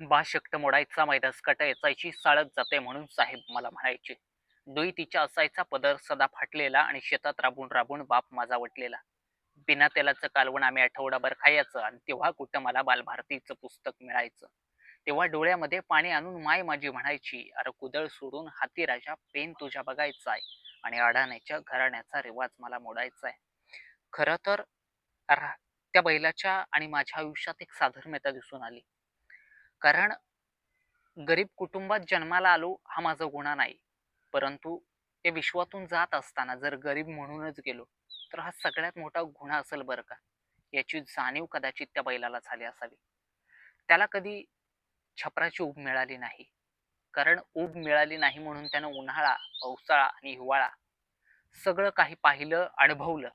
बाशक्त मोडायचा मैदास cut याचायची साळत जाते म्हणून साहेब मला म्हणायचे. दुई तिच्या असायचा पदर सदा फाटलेला आणि शेतात राबून राबून बाप माझा वटलेला. बिना तेलाचं कालवण आम्ही आठवडाभर खायचं आणि तेव्हा कुठं मला बालभारतीचं पुस्तक मिळायचं. तेव्हा डोळ्यामध्ये पाणी आणून माय माझी म्हणायची अरे कुदळ सोडून हाती राजा पेन तुझ्या बघायचा आहे आणि अडाण्याच्या घराण्याचा रिवाज मला मोडायचा आहे खरं तर रा- त्या बैलाच्या आणि माझ्या आयुष्यात एक साधर्म्यता दिसून आली. कारण गरीब कुटुंबात जन्माला आलो हा माझा गुन्हा नाही. परंतु या विश्वातून जात असताना जर गरीब म्हणूनच गेलो तर हा सगळ्यात मोठा गुन्हा असेल बरं का? याची जाणीव कदाचित त्या बैलाला झाली असावी. त्याला कधी छपराची ऊब मिळाली नाही. कारण ऊब मिळाली नाही म्हणून त्यानं उन्हाळा पावसाळा आणि हिवाळा सगळं काही पाहिलं अनुभवलं.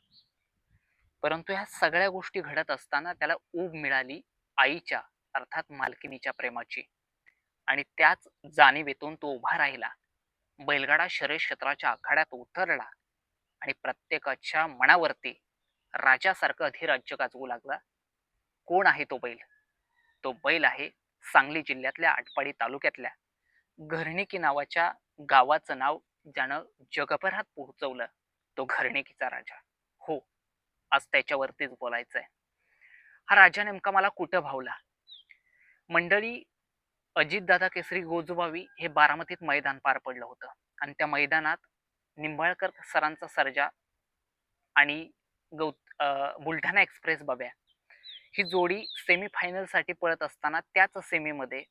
परंतु ह्या सगळ्या गोष्टी घडत असताना त्याला ऊब मिळाली आईच्या. अर्थात मालकिनीच्या प्रेमाची. आणि त्याच जाणीवेतून तो उभा राहिला. बैलगाडा शरीर क्षेत्राच्या आखाड्यात उतरला आणि प्रत्येकाच्या मनावरती राजासारखं अधिराज्य गाजवू लागला. कोण आहे तो बैल? तो बैल आहे सांगली जिल्ह्यातल्या आटपाडी तालुक्यातल्या घरणिकी नावाच्या गावाचं नाव ज्यानं जगभरात पोहोचवलं तो घरणिकीचा राजा. हो आज त्याच्यावरतीच बोलायचंय. हा राजा नेमका मला कुठं भावला? मंडळी अजितदादा केसरी गोजुबावी हे बारामतीत मैदान पार पडलं होतं. आणि त्या मैदानात निंबाळकर सरांचा सर्जा आणि गौ बुलढाणा एक्सप्रेस बब्या. ही जोडी सेमीफायनलसाठी पळत असताना त्याच सेमीमध्ये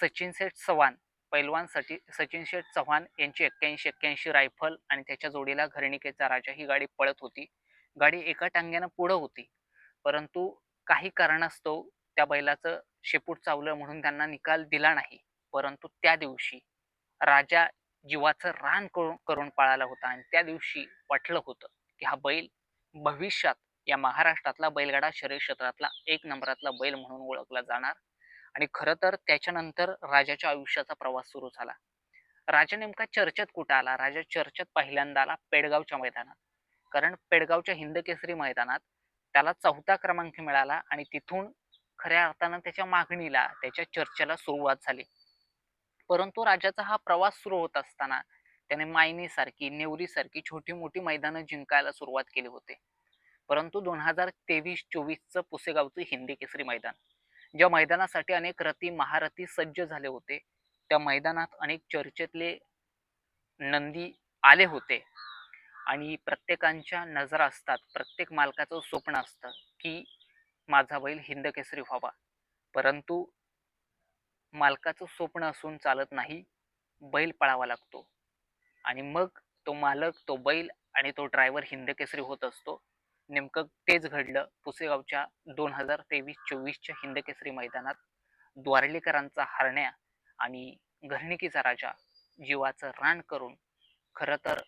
सचिन शेठ चव्हाण पैलवानसाठी सचिन शेठ चव्हाण यांची एक्क्याऐंशी एक्क्याऐंशी रायफल आणि त्याच्या जोडीला घरणिकेचा राजा ही गाडी पळत होती. गाडी एका टांग्यानं पुढं होती. परंतु काही कारणास्तव त्या बैलाचं शेपूट चावलं म्हणून त्यांना निकाल दिला नाही. परंतु त्या दिवशी राजा जीवाचं रान करून करून पळाला होता आणि त्या दिवशी वाटलं होतं की हा बैल भविष्यात या महाराष्ट्रातला बैलगाडा शरीर क्षेत्रातला एक नंबरातला बैल म्हणून ओळखला जाणार. आणि खरं तर त्याच्यानंतर राजाच्या आयुष्याचा प्रवास सुरू झाला. राजा नेमका चर्चेत कुठं आला? राजा चर्चेत पहिल्यांदा आला पेडगावच्या मैदानात. कारण पेडगावच्या हिंद केसरी मैदानात त्याला चौथा क्रमांक मिळाला आणि तिथून खऱ्या अर्थानं त्याच्या मागणीला त्याच्या चर्चेला सुरुवात झाली. परंतु राजाचा हा प्रवास सुरू होत असताना त्याने मायनीसारखी नेवरीसारखी छोटी मोठी मैदानं जिंकायला सुरुवात केली होती. परंतु दोन हजार तेवीस चोवीसचं पुसेगावचं हिंदी केसरी मैदान ज्या मैदानासाठी अनेक रथी महारथी सज्ज झाले होते त्या मैदानात अनेक चर्चेतले नंदी आले होते. आणि प्रत्येकांच्या नजरा असतात प्रत्येक मालकाचं स्वप्न असतं की माझा बैल हिंदकेसरी व्हावा. परंतु मालकाचं स्वप्न असून चालत नाही बैल पळावा लागतो. आणि मग तो मालक तो बैल आणि तो ड्रायव्हर हिंदकेसरी होत असतो. नेमकं तेच घडलं. पुसेगावच्या दोन हजार तेवीस चोवीसच्या हिंदकेसरी मैदानात द्वारलेकरांचा हरण्या आणि घरणिकीचा राजा जीवाचं रान करून खरं तर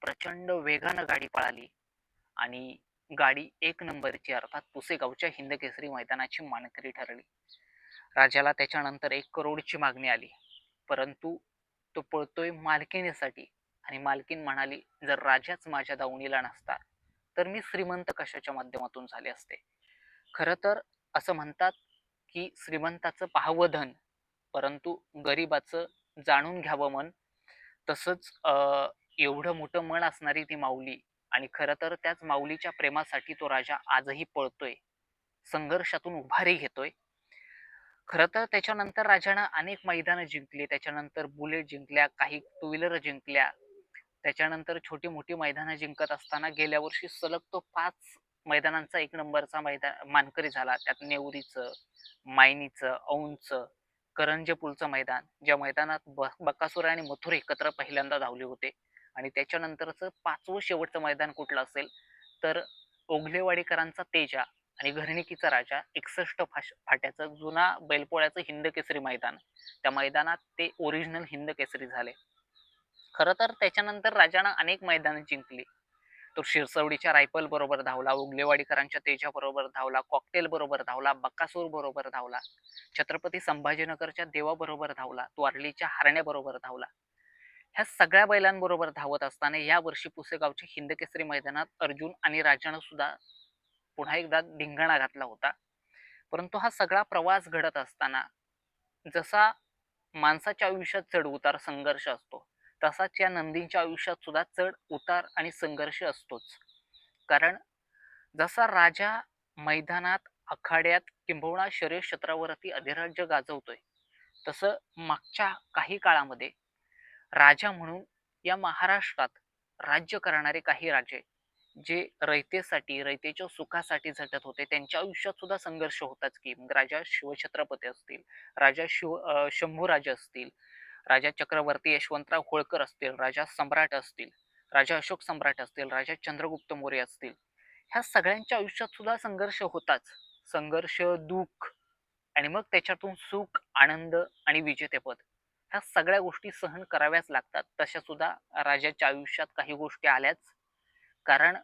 प्रचंड वेगानं गाडी पळाली आणि गाडी एक नंबरची अर्थात पुसेगावच्या हिंदकेसरी मैदानाची मानकरी ठरली. राजाला त्याच्यानंतर एक करोडची मागणी आली. परंतु तो पळतोय मालकिनीसाठी आणि मालकीन म्हणाली जर राजाच माझ्या दावणीला नसता तर मी श्रीमंत कशाच्या माध्यमातून झाले असते? खरं तर असं म्हणतात की श्रीमंताचं पाहावं धन परंतु गरिबाचं जाणून घ्यावं मन. तसंच एवढं मोठं मन असणारी ती माऊली आणि खरं तर त्याच माऊलीच्या प्रेमासाठी तो राजा आजही पळतोय. संघर्षातून उभारी घेतोय. खरं तर त्याच्यानंतर राजानं अनेक मैदानं जिंकली. त्याच्यानंतर बुलेट जिंकल्या काही टू व्हीलर जिंकल्या. त्याच्यानंतर छोटी मोठी मैदानं जिंकत असताना गेल्या वर्षी सलग तो पाच मैदानांचा एक नंबरचा मैदान मानकरी झाला. त्यात नेवरीचं मायनीचं औंधचं करंजपूलचं मैदान ज्या मैदानात ब बकासुरा आणि मथुर एकत्र पहिल्यांदा धावले होते. आणि त्याच्यानंतरचं पाचवं शेवटचं मैदान कुठलं असेल तर ओघलेवाडीकरांचा तेजा आणि घरणिकीचा राजा एकसष्ट फाश फाट्याचं जुना बैलपोळ्याचं हिंद केसरी मैदान. त्या मैदानात ते ओरिजिनल हिंद केसरी झाले. खरं तर त्याच्यानंतर राजानं अनेक मैदानं जिंकली. तो शिरसवडीच्या रायफल बरोबर धावला उगलेवाडीकरांच्या तेजा बरोबर धावला कॉकटेल बरोबर धावला बक्कासूर बरोबर धावला छत्रपती संभाजीनगरच्या देवाबरोबर धावला द्वारलीच्या हारण्याबरोबर धावला. ह्या सगळ्या बैलांबरोबर धावत असताना या वर्षी पुसेगावच्या हिंदकेसरी मैदानात अर्जुन आणि राजानं सुद्धा पुन्हा एकदा धिंगाणा घातला होता. परंतु हा सगळा प्रवास घडत असताना जसा माणसाच्या आयुष्यात चढ उतार संघर्ष असतो तसाच या नंदींच्या आयुष्यात सुद्धा चढ उतार आणि संघर्ष असतोच. कारण जसा राजा मैदानात आखाड्यात किंबहुना शरीर क्षेत्रावरती अधिराज्य गाजवतोय तसं मागच्या काही काळामध्ये राजा म्हणून या महाराष्ट्रात राज्य करणारे काही राजे जे रयतेसाठी रयतेच्या सुखासाठी झटत होते त्यांच्या आयुष्यात सुद्धा संघर्ष होताच की मग राजा शिवछत्रपती असतील राजा शिव शंभू शंभूराजे असतील राजा चक्रवर्ती यशवंतराव होळकर असतील राजा सम्राट असतील राजा अशोक सम्राट असतील राजा चंद्रगुप्त मौर्य असतील ह्या सगळ्यांच्या आयुष्यात सुद्धा संघर्ष होताच. संघर्ष दुःख आणि मग त्याच्यातून सुख आनंद आणि विजेतेपद. ह्या सगळ्या गोष्टी सहन कराव्याच लागतात. तशा सुद्धा राजाच्या आयुष्यात काही गोष्टी आल्याच. कारण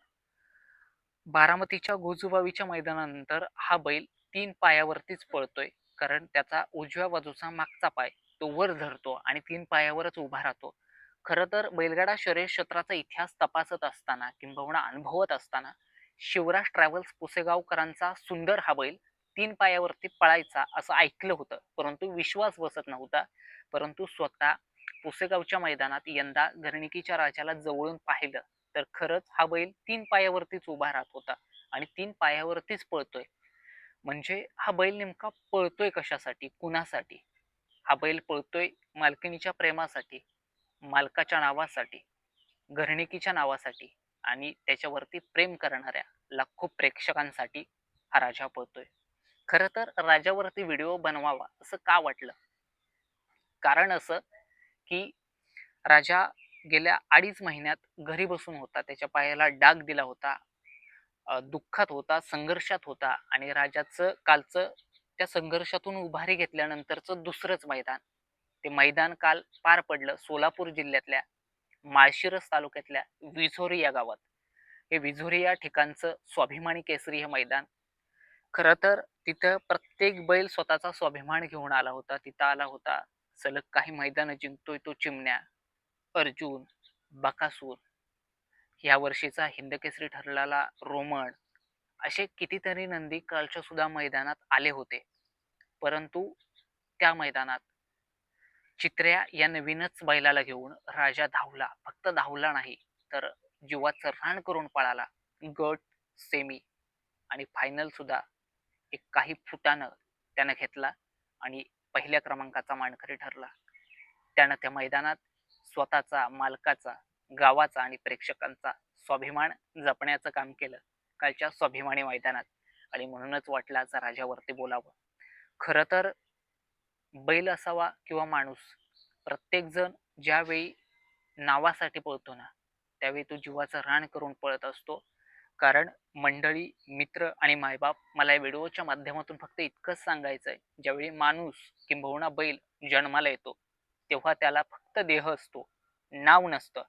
बारामतीच्या गोजुबावीच्या मैदानानंतर हा बैल तीन पायावरतीच पळतोय. कारण त्याचा उजव्या बाजूचा मागचा पाय तो वर धरतो आणि तीन पायावरच उभा राहतो. खरं तर बैलगाडा शर्यत क्षेत्राचा इतिहास तपासत असताना किंबहुना अनुभवत असताना शिवराज ट्रॅव्हल्स पुसेगावकरांचा सुंदर हा बैल तीन पायावरती पळायचा असं ऐकलं होतं. परंतु विश्वास बसत नव्हता. परंतु स्वतः पुसेगावच्या मैदानात यंदा घरणिकीच्या राजाला जवळून पाहिलं तर खरंच हा बैल तीन पायावरतीच उभा राहत होता आणि तीन पायावरतीच पळतोय. म्हणजे हा बैल नेमका पळतोय कशासाठी कुणासाठी? हा बैल पळतोय मालकिणीच्या प्रेमासाठी मालकाच्या नावासाठी घरणिकीच्या नावासाठी आणि त्याच्यावरती प्रेम करणाऱ्या लाखो प्रेक्षकांसाठी हा राजा पळतोय. खरं तर राजावरती व्हिडिओ बनवावा असं का वाटलं? कारण असं की राजा गेल्या अडीच महिन्यात घरी बसून होता. त्याच्या पायाला डाग दिला होता. दुःखात होता संघर्षात होता आणि राजाचं कालचं त्या संघर्षातून उभारी घेतल्यानंतरचं दुसरंच मैदान. ते मैदान काल पार पडलं सोलापूर जिल्ह्यातल्या माळशिरस तालुक्यातल्या विझोरी या गावात. हे विझोरी या ठिकाणचं स्वाभिमानी केसरी हे मैदान. खरं तर तिथं प्रत्येक बैल स्वतःचा स्वाभिमान घेऊन आला होता तिथं आला होता. सलग काही मैदानं जिंकतोय तो चिमण्या अर्जुन बकासूर. या वर्षीचा हिंदकेसरी ठरलेला रोमन असे कितीतरी नंदी कालच्या सुद्धा मैदानात आले होते. परंतु त्या मैदानात चित्र्या या नवीनच बैलाला घेऊन राजा धावला फक्त धावला नाही तर जीवाचं रान करून पळाला. गट सेमी आणि फायनल सुद्धा एक काही फुटानं त्यानं घेतला आणि पहिल्या क्रमांकाचा मानकरी ठरला. त्यानं त्या मैदानात स्वतःचा मालकाचा गावाचा आणि प्रेक्षकांचा स्वाभिमान जपण्याचं काम केलं. कालच्या स्वाभिमानी मैदानात. आणि म्हणूनच वाटलं आज राजावरती बोलावं. खरं तर बैल असावा किंवा माणूस प्रत्येकजण ज्यावेळी नावासाठी पळतो ना त्यावेळी तो जीवाचं रान करून पळत असतो. कारण मंडळी मित्र आणि मायबाप मला या व्हिडिओच्या माध्यमातून फक्त इतकंच सांगायचं आहे ज्यावेळी माणूस किंबहुना बैल जन्माला येतो तेव्हा त्याला फक्त देह असतो नाव नसतं.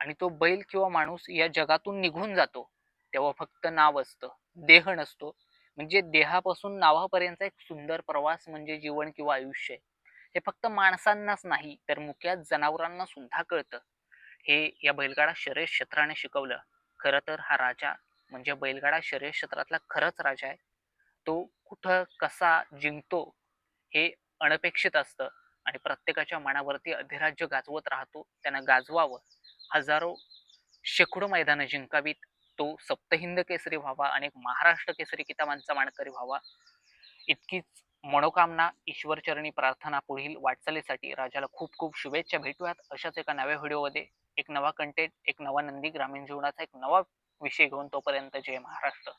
आणि तो बैल किंवा माणूस या जगातून निघून जातो तेव्हा फक्त नाव असतं देह नसतो. म्हणजे देहापासून नावापर्यंतचा एक सुंदर प्रवास म्हणजे जीवन किंवा आयुष्य हे फक्त माणसांनाच नाही तर मुख्यात जनावरांना सुद्धा कळतं. हे या बैलगाडा शर्यत क्षेत्राने शिकवलं. खरं तर हा राजा म्हणजे बैलगाडा शर्यत क्षेत्रातला खरंच राजा आहे. तो कुठं कसा जिंकतो हे अनपेक्षित असतं आणि प्रत्येकाच्या मनावरती अधिराज्य गाजवत राहतो त्यानं गाजवावं. हजारो शेकडो मैदानं जिंकावीत तो सप्तहिंद केसरी व्हावा आणि एक महाराष्ट्र केसरी किताबांचा मानकरी व्हावा. इतकीच मनोकामना ईश्वरचरणी प्रार्थना पुढील वाटचालीसाठी राजाला खूप खूप शुभेच्छा. भेटूयात अशाच एका नव्या व्हिडिओमध्ये. एक नवा कंटेंट एक नवा नंदी ग्रामीण जीवनाचा एक नवा विषय घेऊन तोपर्यंत जय महाराष्ट्र.